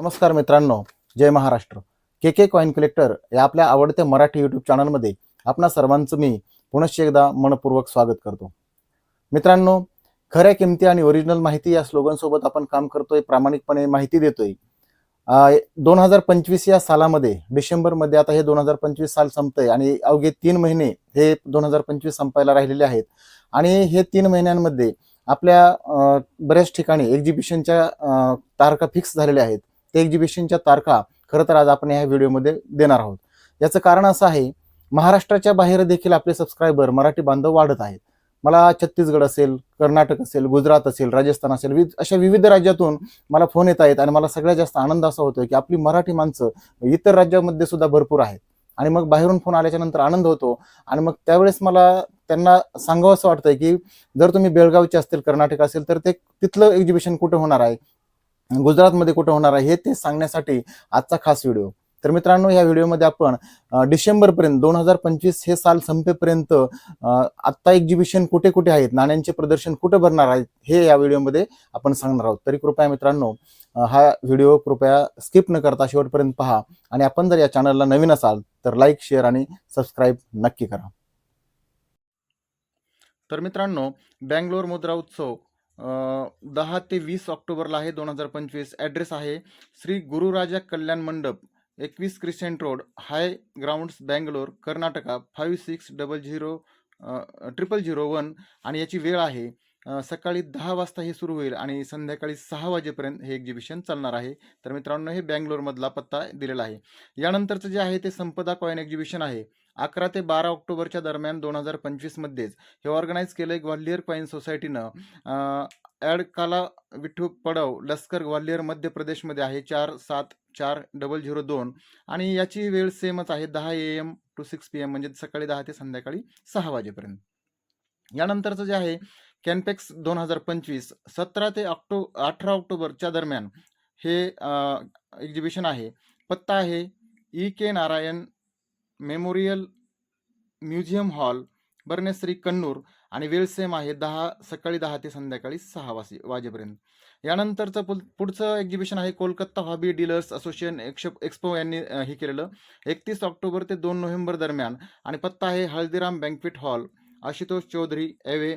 नमस्कार मित्रांनो जय Maharashtra. K K coin collector या आपल्या आवडत्या मराठी यूट्यूब चॅनलमध्ये आपणा सर्वांचं मी पुनश्च एकदा मनपूर्वक स्वागत करतो. मित्रांनो खऱ्या किमती आणि ओरिजिनल माहिती या स्लोगनसोबत आपण काम करतोय प्रामाणिकपणे माहिती देतोय. दोन हजार पंचवीस या सालामध्ये डिसेंबरमध्ये आता हे दोन हजार पंचवीस साल संपतंय आणि अवघे तीन महिने हे दोन हजार पंचवीस संपायला राहिलेले आहेत. आणि हे तीन महिन्यांमध्ये आपल्या बऱ्याच ठिकाणी एक्झिबिशनच्या तारखा फिक्स झालेल्या आहेत. त्या एक्झिबिशनच्या तारखा खरं तर आज आपण ह्या व्हिडिओमध्ये देणार आहोत. याचं कारण असं आहे महाराष्ट्राच्या बाहेर देखील आपले सबस्क्रायबर मराठी बांधव वाढत आहेत. मला छत्तीसगड असेल कर्नाटक असेल गुजरात असेल राजस्थान असेल वि अशा विविध राज्यातून मला फोन येत आहेत आणि मला सगळ्यात जास्त आनंद असा होतोय की आपली मराठी माणसं इतर राज्यामध्ये सुद्धा भरपूर आहेत. आणि मग बाहेरून फोन आल्याच्यानंतर आनंद होतो आणि मग त्यावेळेस मला त्यांना सांगावं असं वाटतंय की जर तुम्ही बेळगावचे असतील कर्नाटक असेल तर ते तिथलं एक्झिबिशन कुठं होणार आहे? गुजरातमध्ये कुठं होणार आहे हे ते सांगण्यासाठी आजचा खास व्हिडिओ. तर मित्रांनो या व्हिडिओमध्ये आपण डिसेंबरपर्यंत दोन हजार पंचवीस हे साल संपेपर्यंत आत्ता एक्झिबिशन कुठे कुठे आहेत नाण्यांचे प्रदर्शन कुठं भरणार आहेत हे या व्हिडिओमध्ये आपण सांगणार आहोत. तरी कृपया मित्रांनो हा व्हिडिओ कृपया स्किप न करता शेवटपर्यंत पहा आणि आपण जर या चॅनलला नवीन असाल तर लाईक शेअर आणि सबस्क्राईब नक्की करा. तर मित्रांनो बँगलोर मुद्रा उत्सव दहा ते वीस ऑक्टोबरला आहे दोन हजार पंचवीस. ॲड्रेस आहे श्री गुरुराजा कल्याण मंडप एकवीस crescent road high grounds Bangalore Karnataka five six double zero triple zero one आणि याची वेळ आहे सकाळी दहा वाजता हे सुरू होईल आणि संध्याकाळी सहा वाजेपर्यंत हे एक्झिबिशन चालणार आहे. तर मित्रांनो हे बँगलोरमधला पत्ता दिलेला आहे. यानंतरचं जे आहे ते संपदा कॉईन एक्झिबिशन आहे. अकरा ते बारा ऑक्टोबरच्या दरम्यान दोन हजार पंचवीसमध्येच हे ऑर्गनाईज केलं आहे ग्वाल्हेर कॉईन सोसायटीनं ॲड काला विठू पडव लष्कर ग्वाल्हेर मध्य प्रदेशमध्ये आहे चार सात चार डबल झिरो दोन. आणि याची वेळ सेमच आहे दहा A M to six P M म्हणजे सकाळी दहा ते संध्याकाळी सहा वाजेपर्यंत. यानंतरचं जे आहे कॅनपेक्स दोन हजार पंचवीस सतरा ते ऑक्टो अठरा ऑक्टोबरच्या दरम्यान हे एक्झिबिशन आहे. पत्ता आहे E K Narayan memorial museum hall Burnassery Kannur आणि वेळ सेम आहे दहा सकाळी दहा ते संध्याकाळी सहा वाजे वाजेपर्यंत. यानंतरचं पुल पुढचं एक्झिबिशन आहे कोलकाता हॉबी डीलर्स असोसिएशन एक्ष एक्सपो यांनी हे केलेलं. एकतीस ऑक्टोबर ते दोन नोव्हेंबर दरम्यान आणि पत्ता आहे Haldiram banquet hall Ashutosh Chowdhury avenue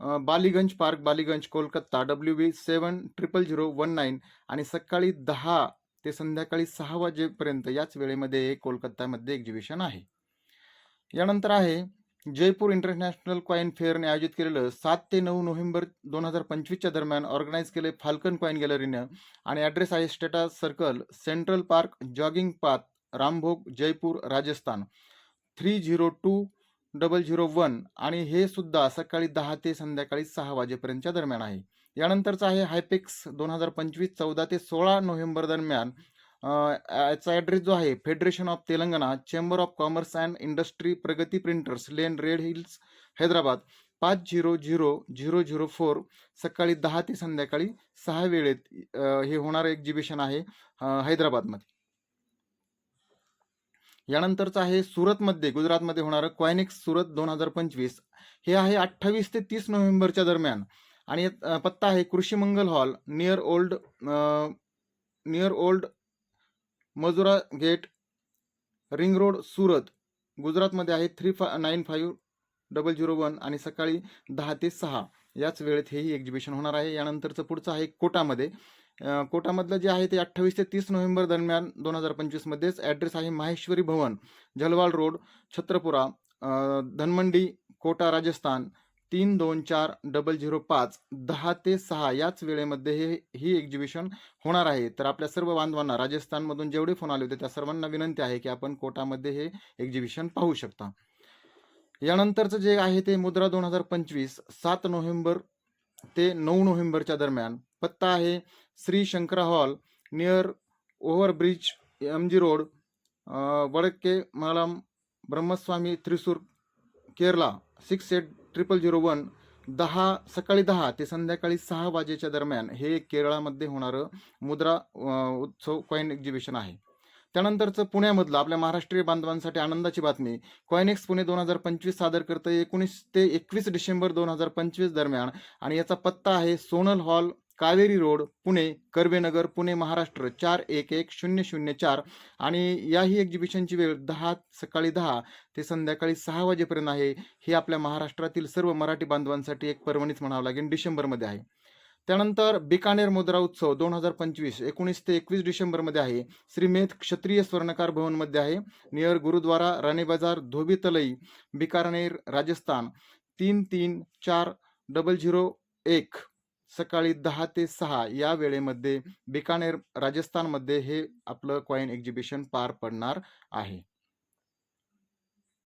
Ballygunge park Ballygunge Kolkata W B seven triple zero one nine आणि सकाळी दहा ते संध्याकाळी सहा वाजेपर्यंत याच वेळेमध्ये हे कोलकातामध्ये एक्झिबिशन आहे. यानंतर आहे जयपूर इंटरनॅशनल कॉईन फेअरने आयोजित केलेलं सात ते नऊ नोव्हेंबर दोन हजार पंचवीसच्या दरम्यान ऑर्गनाईज केले फाल्कन कॉईन गॅलरीनं आणि ॲड्रेस आहे statue circle central park jogging path Rambagh Jaipur Rajasthan three zero two double zero one आणि हे सुद्धा सकाळी दहा ते संध्याकाळी सहा वाजेपर्यंतच्या दरम्यान आहे. यानंतरचं आहे हायपेक्स दोन हजार पंचवीस चौदा ते सोळा नोव्हेंबर दरम्यान. याचा ॲड्रेस जो आहे federation of Telangana chamber of commerce and industry Pragati printers lane red hills Hyderabad. पाच zero zero zero zero four सकाळी दहा ते संध्याकाळी सहा वेळेत हे होणारं एक्झिबिशन आहे हैदराबादमध्ये. यानंतरचं आहे सुरतमध्ये गुजरातमध्ये होणारं क्वायनिक्स सुरत दोन हजार पंचवीस. हे आहे अठ्ठावीस ते तीस नोव्हेंबरच्या दरम्यान. आणि पत्ता आहे Krishi Mangal hall near old near old Majura gate ring road Surat. गुजरातमध्ये आहे थ्री फा nine five double zero one आणि सकाळी दहा ते सहा. याच वेळेत हेही एक्झिबिशन होणार आहे. यानंतरचं पुढचं आहे कोटामध्ये. कोटामधलं जे आहे ते अठ्ठावीस ते तीस नोव्हेंबर दरम्यान दोन हजार पंचवीसमध्येच ॲड्रेस आहे माहेश्वरी भवन जलवाल रोड छत्रपुरा धनमंडी कोटा राजस्थान. तीन दोन चार डबल झिरो पाच दहा ते सहा याच वेळेमध्ये हे ही एक्झिबिशन होणार आहे. तर आपल्या सर्व बांधवांना राजस्थानमधून जेवढे फोन आले होते त्या सर्वांना विनंती आहे की आपण कोटामध्ये हे एक्झिबिशन पाहू शकता. यानंतरचं जे आहे ते मुद्रा दोन हजार पंचवीस सात नोव्हेंबर ते नऊ नोव्हेंबरच्या दरम्यान. पत्ता आहे Shri Shankara hall near overbridge M G road Vadakke Malam Brahmaswam Thrissur Kerala. Six eight triple zero one दहा सकाळी दहा ते संध्याकाळी सहा वाजेच्या दरम्यान हे केरळामध्ये होणारं मुद्रा उत्सव कॉईन एक्झिबिशन आहे. त्यानंतरचं पुण्यामधलं आपल्या महाराष्ट्रीय बांधवांसाठी आनंदाची बातमी. कॉइनेक्स पुणे दोन हजार पंचवीस सादर करतं एकोणीस ते एकवीस डिसेंबर दोन हजार पंचवीस दरम्यान आणि याचा पत्ता आहे सोनल हॉल कावेरी रोड पुणे कर्वेनगर पुणे महाराष्ट्र चार एक एक शून्य शून्य चार आणि याही एक्झिबिशनची वेळ दहा सकाळी दहा ते संध्याकाळी सहा वाजेपर्यंत आहे. ही आपल्या महाराष्ट्रातील सर्व मराठी बांधवांसाठी एक पर्वणीच म्हणावं लागेल डिसेंबरमध्ये आहे. त्यानंतर बिकानेर मुद्रा उत्सव दोन हजार पंचवीस एकोणीस ते एकवीस डिसेंबरमध्ये आहे. श्रीमेध क्षत्रिय स्वर्णकार भवनमध्ये आहे. नियर गुरुद्वारा राणे बाजार धोबी तलई बिकानेर राजस्थान तीन तीन चार डबल झिरो एक. सकाळी दहा ते सहा या वेळेमध्ये बिकानेर राजस्थानमध्ये हे आपलं कॉईन एक्झिबिशन पार पडणार आहे.